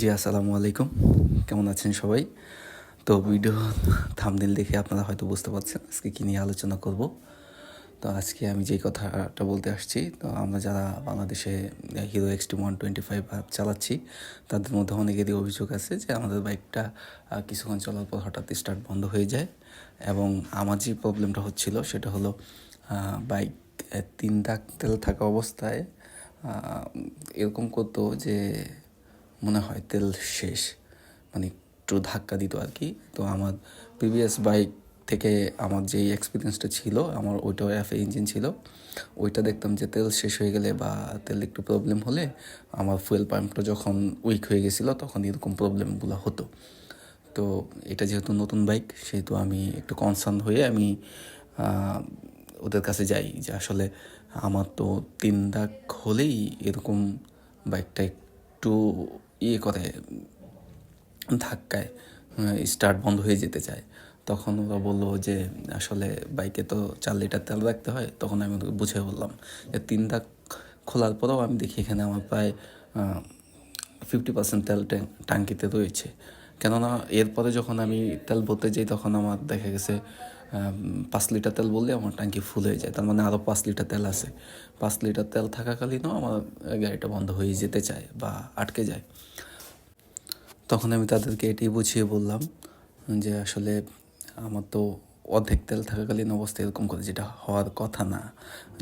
জি, আসসালামু আলাইকুম। কেমন আছেন সবাই? তো ভিডিও থামদিল দেখে আপনারা হয়তো বুঝতে পারছেন আজকে কী নিয়ে আলোচনা করব। তো আজকে আমি যেই কথাটা বলতে আসছি, তো আমরা যারা বাংলাদেশে Hero XT one twenty five চালাচ্ছি, তাদের মধ্যে অনেকেরই অভিযোগ আছে যে আমাদের বাইকটা কিছুক্ষণ চলার পর হঠাৎ স্টার্ট বন্ধ হয়ে যায়। এবং আমার যে প্রবলেমটা হচ্ছিল সেটা হলো বাইক তিন দাগ তেল থাকা অবস্থায় এরকম করতো যে মনে হয় তেল শেষ। মানে একটু ধাক্কা দিত আর কি তো আমার প্রিভিয়াস বাইক থেকে আমার যেই এক্সপিরিয়েন্সটা ছিল, আমার ওইটাও এফ ইঞ্জিন ছিল, ওইটা দেখতাম যে তেল শেষ হয়ে গেলে বা তেল একটু প্রবলেম হলে আমার ফুয়েল পাম্পটা যখন উইক হয়ে গেছিল, তখন এরকম প্রবলেমগুলো হতো। তো এটা যেহেতু নতুন বাইক, সেহেতু আমি একটু কনসার্ন হয়ে আমি ওদের কাছে যাই যে আসলে আমার তো তিন দাগ হলেই এরকম বাইকটা একটু ইয়ে করে, ধাক্কায় স্টার্ট বন্ধ হয়ে যেতে চায়। তখন ওরা বলল যে, আসলে বাইকে তো চার লিটার তেল রাখতে হয়। তখন আমি ওদেরকে বুঝে বললাম যে, তিন দাগ খোলার পরেও আমি দেখি এখানে আমার প্রায় ফিফটি পার্সেন্ট তেল ট্যাঙ্ক টাঙ্কিতে রয়েছে। কেননা এরপরে যখন আমি তেল ভরতে যাই, তখন আমার দেখা গেছে পাঁচ লিটার তেল বললে আমার ট্যাঙ্কি ফুল হয়ে যায়। তার মানে আরও পাঁচ লিটার তেল আছে। পাঁচ লিটার তেল থাকাকালীনও আমার গাড়িটা বন্ধ হয়ে যেতে চায় বা আটকে যায়। তখন আমি তাদেরকে এটাই বুঝিয়ে বললাম যে আসলে আমার তো অর্ধেক তেল থাকাকালীন অবস্থা এরকম করে, যেটা হওয়ার কথা না।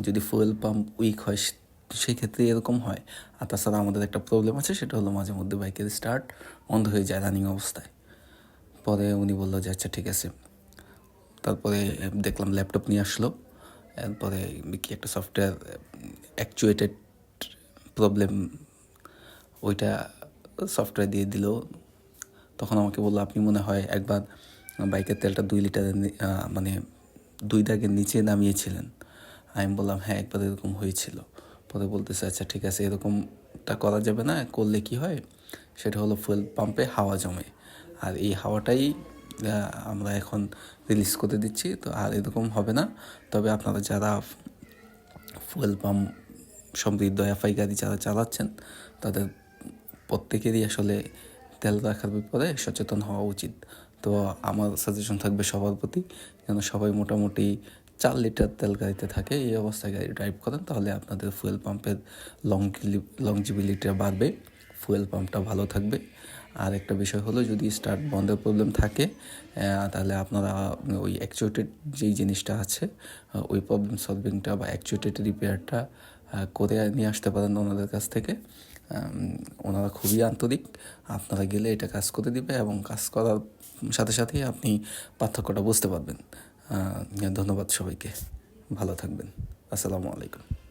যদি ফুয়েল পাম্প উইক হয়, সেই ক্ষেত্রে এরকম হয়। আর তাছাড়া আমাদের একটা প্রবলেম আছে, সেটা হলো মাঝে মধ্যে বাইকের স্টার্ট বন্ধ হয়ে যায় রানিং অবস্থায়। পরে উনি বলল যে আচ্ছা ঠিক আছে। তারপরে দেখলাম ল্যাপটপ নিয়ে আসলো। এরপরে কি একটা সফটওয়্যার অ্যাকচুয়েটেড প্রবলেম ওইটা সফটওয়্যার দিয়ে দিল। তখন আমাকে বলল, আপনি মনে হয় একবার বাইকের তেলটা দুই লিটারের মানে দুই দাগের নিচে নামিয়েছিলেন। আমি বললাম হ্যাঁ একবার এরকম হয়েছিল। পরে বলতেছে আচ্ছা ঠিক আছে, এরকমটা করা যাবে না, করলে কি হয়? সেটা হলো ফুয়েল পাম্পে হাওয়া জমে। আর এই হাওয়াটাই আমরা এখন রিলিজ করে দিচ্ছি, তো আর এরকম হবে না। তবে আপনারা যারা ফুয়েল পাম্প সমৃদ্ধ এফআই গাড়ি যারা চালাচ্ছেন, তাদের প্রত্যেকেরই আসলে তেল রাখার ব্যাপারে সচেতন হওয়া উচিত। তো আমার সাজেশন থাকবে সবার প্রতি, যেন সবাই মোটামুটি চার লিটার তেল গাড়িতে থাকে, এই অবস্থায় গাড়ি ড্রাইভ করেন, তাহলে আপনাদের ফুয়েল পাম্পের লং লংজিবিলিটিটা বাড়বে ফুয়েল পাম্পটা ভালো থাকবে। আর একটা বিষয় হলো যদি স্টার্ট বন্ধের প্রবলেম থাকে তাহলে আপনারা ওই অ্যাকচুয়েটেড যেই জিনিসটা আছে ওই প্রবলেম সলভিংটা বা অ্যাকচুয়েটেড রিপেয়ারটা করে নিয়ে আসতে পারেন ওনাদের কাছ থেকে। ওনারা খুবই আন্তরিক। আপনারা গেলে এটা কাজ করে দিবে এবং কাজ করার সাথে সাথেই আপনি পার্থক্যটা বুঝতে পারবেন। ধন্যবাদ সবাইকে। ভালো থাকবেন। আসসালামু আলাইকুম।